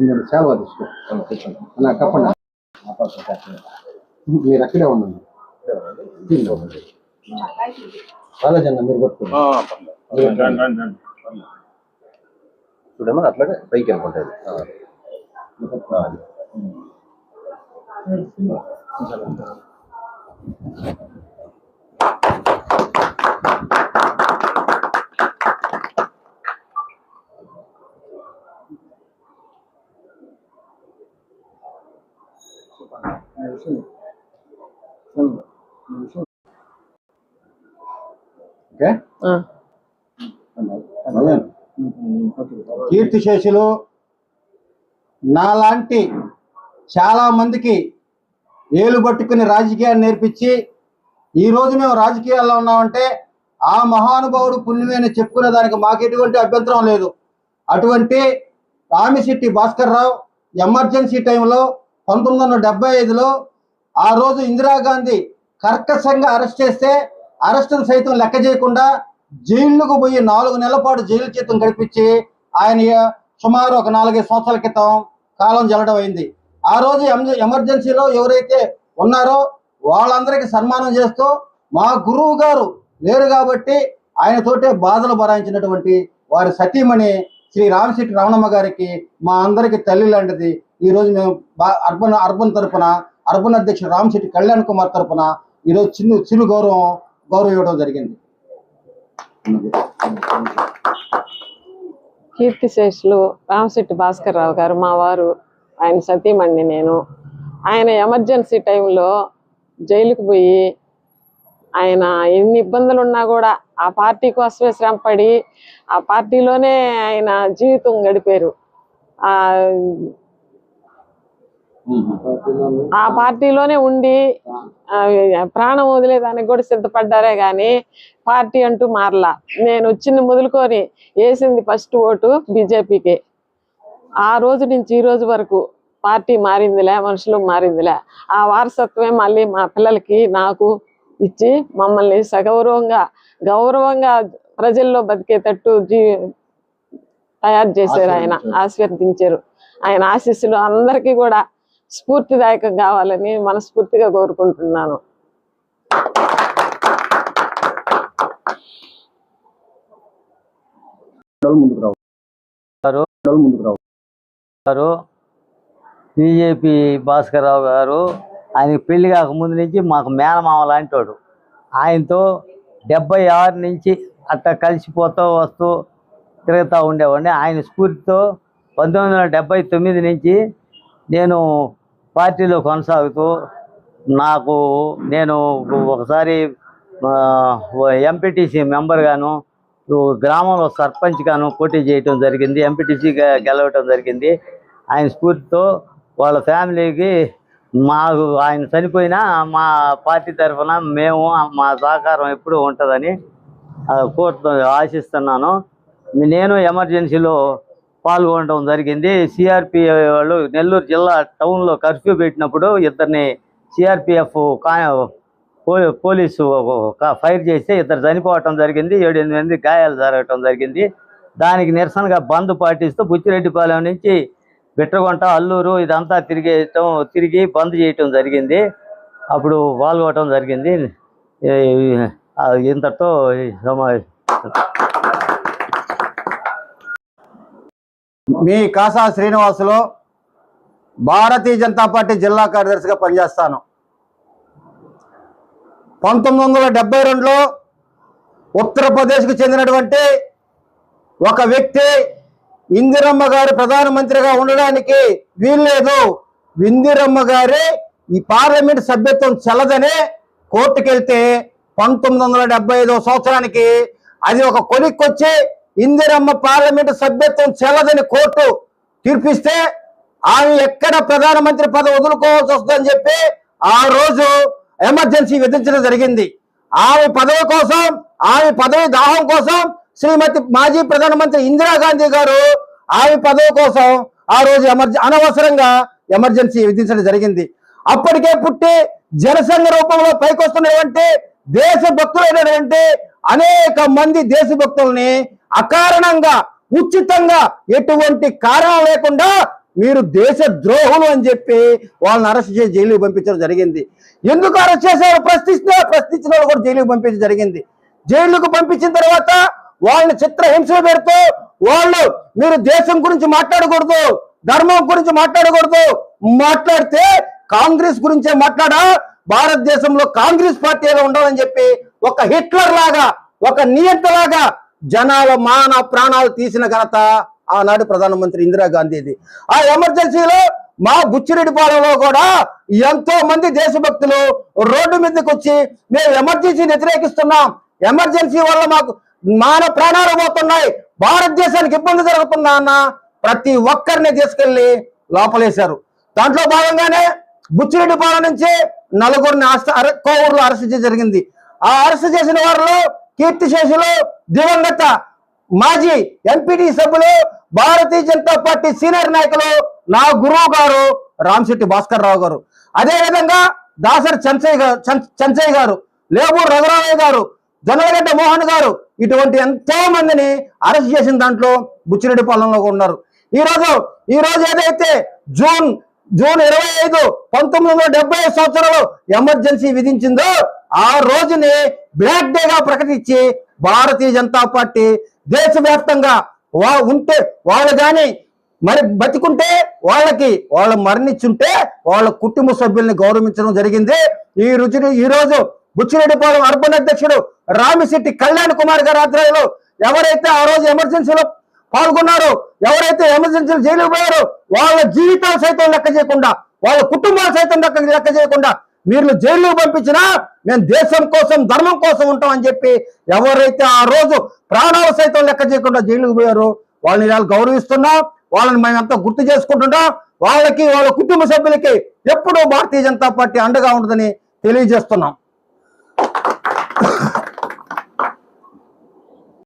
మీరు సేవ తీసుకో అలా కప్పండి మీరు అక్కడే ఉండండి. రాలేజన్న మీరు పట్టుకోండి చూడమ్మా అట్లాగే పైకి అనుకుంటుంది ఓకే. కీర్తిశేషులు నాలాంటి చాలా మందికి ఏలు పట్టుకుని రాజకీయాన్ని నేర్పించి ఈ రోజు మేము రాజకీయాల్లో ఉన్నామంటే ఆ మహానుభావుడు పుణ్యమని చెప్పుకునే దానికి మాకు ఎటువంటి అభ్యంతరం లేదు. అటువంటి రామిశెట్టి భాస్కర్ రావు ఎమర్జెన్సీ టైంలో పంతొమ్మిది వందల డెబ్బై ఐదులో ఆ రోజు ఇందిరాగాంధీ కర్కశంగా అరెస్ట్ చేస్తే అరెస్టును సైతం లెక్క చేయకుండా జైలుకు పోయి నాలుగు నెలల పాటు జైలు జీతం గడిపించి ఆయన సుమారు ఒక నాలుగైదు సంవత్సరాల క్రితం కాలం జల్లడం అయింది. ఆ రోజు ఎమర్జెన్సీలో ఎవరైతే ఉన్నారో వాళ్ళందరికీ సన్మానం చేస్తూ మా గురువు గారు లేరు కాబట్టి ఆయనతోటే బాధలు భరాయించినటువంటి వారి సతీమణి శ్రీ రామశెట్టి రమణమ్మ గారికి మా అందరికి తల్లి లాంటిది. ఈరోజు మేము బా- అర్బన్ అర్బన్ తరఫున అర్బన్ అధ్యక్షుడు రామశెట్టి కళ్యాణ్ కుమార్ తరఫున ఈరోజు చిన్న చిరు గౌరవం గౌరవం ఇవ్వడం జరిగింది. కీర్తిశేషులు రామశెట్టి భాస్కర్ రావు గారు మా వారు ఆయన సతీమణి నేను. ఆయన ఎమర్జెన్సీ టైంలో జైలుకు పోయి ఆయన ఎన్ని ఇబ్బందులు ఉన్నా కూడా ఆ పార్టీ కోసమే శ్రమపడి ఆ పార్టీలోనే ఆయన జీవితం గడిపారు. ఆ పార్టీలోనే ఉండి ఆ, ప్రాణం వదిలేదానికి కూడా సిద్ధపడ్డారే గాని పార్టీ అంటూ మారలా. నేను వచ్చింది మొదలుకొని వేసింది ఫస్ట్ ఓటు బీజేపీకి. ఆ రోజు నుంచి ఈ రోజు వరకు పార్టీ మారిందిలే మనుషులు మారిందిలే. ఆ వారసత్వమే మళ్ళీ మా పిల్లలకి నాకు ఇచ్చి మమ్మల్ని సగౌరవంగా గౌరవంగా ప్రజల్లో బతికేటట్టు జీ తయారు చేశారు ఆయన ఆశీర్వదించారు. ఆయన ఆశీస్సులు అందరికీ కూడా స్ఫూర్తిదాయకం కావాలని మనస్ఫూర్తిగా కోరుకుంటున్నాను. గారు గారు బీజేపీ భాస్కర్ రావు గారు ఆయనకి పెళ్ళి కాకముందు నుంచి మాకు మేనమామ లాంటివాడు ఆయనతో డెబ్బై ఆరు నుంచి అట్ట కలిసిపోతూ వస్తూ తిరుగుతూ ఉండేవాడిని. ఆయన స్ఫూర్తితో పంతొమ్మిది వందల తొమ్మిది నుంచి నేను పార్టీలో కొనసాగుతూ నాకు నేను ఒకసారి ఎంపీటీసీ మెంబర్గాను గ్రామంలో సర్పంచ్గాను పోటీ చేయటం జరిగింది ఎంపీటీసీ గెలవటం జరిగింది. ఆయన స్ఫూర్తితో వాళ్ళ ఫ్యామిలీకి మాకు ఆయన చనిపోయినా మా పార్టీ తరఫున మేము మా సహకారం ఎప్పుడూ ఉంటుందని కోరుతు ఆశిస్తున్నాను. నేను ఎమర్జెన్సీలో పాల్గొనడం జరిగింది. సిఆర్పి వాళ్ళు నెల్లూరు జిల్లా టౌన్లో కర్ఫ్యూ పెట్టినప్పుడు ఇద్దరిని సిఆర్పిఎఫ్ పోలీసు ఫైర్ చేస్తే ఇద్దరు చనిపోవటం జరిగింది. ఏడు ఎనిమిది మంది గాయాలు జరగటం జరిగింది. దానికి నిరసనగా బంద్ పాటిస్తూ బుచ్చిరెడ్డిపాలెం నుంచి బిట్రగొంట అల్లూరు ఇదంతా తిరిగేయటం తిరిగి బంద్ చేయటం జరిగింది. అప్పుడు పాల్గొనటం జరిగింది. ఇంతటితో సమావేశం మీ కాసా శ్రీనివాసులో భారతీయ జనతా పార్టీ జిల్లా కార్యదర్శిగా పనిచేస్తాను. పంతొమ్మిది వందల డెబ్బై రెండులో ఉత్తరప్రదేశ్కు చెందినటువంటి ఒక వ్యక్తి ఇందిరమ్మ గారు ప్రధానమంత్రిగా ఉండడానికి వీల్లేదు. ఇందిరమ్మ గారి ఈ పార్లమెంట్ సభ్యత్వం చెల్లదని కోర్టుకెళ్తే పంతొమ్మిది వందల సంవత్సరానికి అది ఒక కొలిక్కొచ్చి ఇందిరమ్మ పార్లమెంటు సభ్యత్వం చెల్లదని కోర్టు తీర్పిస్తే ఆమె ఎక్కడ ప్రధానమంత్రి పదవి వదులుకోవాల్సి వస్తుందని చెప్పి ఆ రోజు ఎమర్జెన్సీ విధించడం జరిగింది. ఆమె పదవి కోసం ఆమె పదవి దాహం కోసం శ్రీమతి మాజీ ప్రధానమంత్రి ఇందిరాగాంధీ గారు ఆమె పదవి కోసం ఆ రోజు ఎమర్జె అనవసరంగా ఎమర్జెన్సీ విధించడం జరిగింది. అప్పటికే పుట్టి జనసంఘ రూపంలో పైకొస్తున్నటువంటి దేశభక్తులైనటువంటి అనేక మంది దేశభక్తుల్ని అకారణంగా ఉచితంగా ఎటువంటి కారణం లేకుండా మీరు దేశ ద్రోహులు అని చెప్పి వాళ్ళని అరెస్ట్ చేసి జైలుకి పంపించడం జరిగింది. ఎందుకు అరెస్ట్ చేశారు? ప్రశ్నిస్తే ప్రశ్నించిన వాళ్ళు కూడా జైలుకి పంపించడం జరిగింది. జైలుకు పంపించిన తర్వాత వాళ్ళని చిత్రహింసలు పెడుతూ వాళ్ళు మీరు దేశం గురించి మాట్లాడకూడదు ధర్మం గురించి మాట్లాడకూడదు మాట్లాడితే కాంగ్రెస్ గురించే మాట్లాడా? భారతదేశంలో కాంగ్రెస్ పార్టీలో ఉండాలని చెప్పి ఒక హిట్లర్ లాగా ఒక నియంతలాగా జనాల మాన ప్రాణాలు తీసిన ఘనత ఆనాడు ప్రధానమంత్రి ఇందిరాగాంధీది ఆ ఎమర్జెన్సీలో మా బుచ్చిరెడ్డిపాలెంలో కూడా ఎంతో మంది దేశభక్తులు రోడ్డు మీదకి వచ్చి మేము ఎమర్జెన్సీని వ్యతిరేకిస్తున్నాం. ఎమర్జెన్సీ వల్ల మాకు మాన ప్రాణాలు పోతున్నాయి. భారతదేశానికి ఇబ్బంది జరుగుతుందా అన్న ప్రతి ఒక్కరిని తీసుకెళ్ళి లోపలేశారు. దాంట్లో భాగంగానే బుచ్చిరెడ్డిపాలెం నుంచి నలుగురిని అరెస్ట్- అరె- కోవూరులో అరెస్ట్ చేయడం జరిగింది. ఆ అరెస్ట్ చేసిన వారిలో కీర్తిశేషులు దివంగత మాజీ ఎంపీటీ సభ్యులు భారతీయ జనతా పార్టీ సీనియర్ నాయకులు నా గురువు గారు రామశెట్టి భాస్కర్ రావు గారు. అదేవిధంగా దాసరి చంచయ్య గారు చంచయ్య గారు లేబూరు రఘురామయ్య గారు జొన్నలగడ్డ మోహన్ గారు ఇటువంటి ఎంతో మందిని అరెస్ట్ చేసిన దాంట్లో బుచ్చిరెడ్డిపాలెంలో ఉన్నారు ఈ రోజు ఈ రోజు ఏదైతే జూన్ జూన్ ఇరవై ఐదు పంతొమ్మిది వందల డెబ్బై ఐదు సంవత్సరంలో ఎమర్జెన్సీ విధించిందో ఆ రోజుని బ్లాక్ డేగా ప్రకటించి భారతీయ జనతా పార్టీ దేశవ్యాప్తంగా వా ఉంటే వాళ్ళు కానీ మరి బతికుంటే వాళ్ళకి వాళ్ళు మరణించుంటే వాళ్ళ కుటుంబ సభ్యుల్ని గౌరవించడం జరిగింది. ఈ రుచిని ఈ రోజు బుచ్చిరెడ్డిపాలెం అర్బన్ అధ్యక్షుడు రామిశెట్టి కళ్యాణ్ కుమార్ గారి ఆధ్వర్యంలో ఎవరైతే ఆ రోజు ఎమర్జెన్సీలో పాల్గొన్నారో ఎవరైతే ఎమర్జెన్సీలు జైలుకు పోయారో వాళ్ళ జీవితాలు సైతం లెక్క చేయకుండా వాళ్ళ కుటుంబాలు సైతం లెక్క లెక్క చేయకుండా మీరు జైలుకు పంపించినా మేము దేశం కోసం ధర్మం కోసం ఉంటామని చెప్పి ఎవరైతే ఆ రోజు ప్రాణాలు సైతం లెక్క చేయకుండా జైలుకు పోయారో వాళ్ళని ఇలా గౌరవిస్తున్నాం వాళ్ళని మేమంతా గుర్తు చేసుకుంటున్నాం వాళ్ళకి వాళ్ళ కుటుంబ సభ్యులకి ఎప్పుడూ భారతీయ జనతా పార్టీ అండగా ఉంటుందని తెలియజేస్తున్నాం.